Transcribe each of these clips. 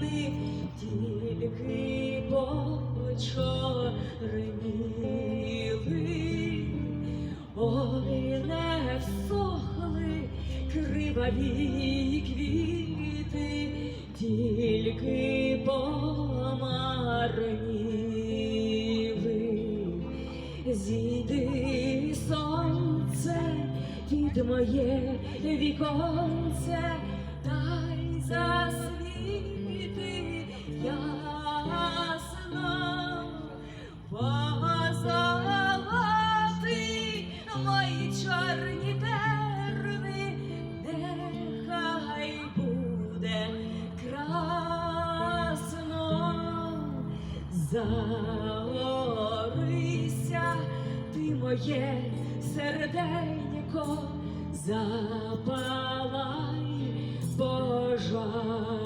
тії тільки почорніли, ой, не всохли криваві квіти, тільки помарніли. Зійди сонце під моє віконце, дай засвіти чорні терни, нехай буде красно. Загорися, ти моє серденько, запалай пожаром,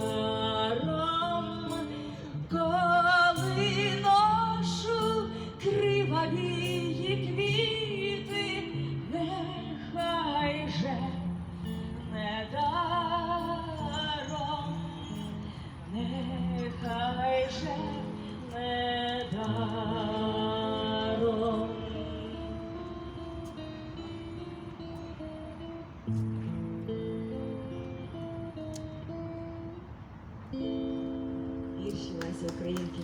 Вірші Лесі Українки.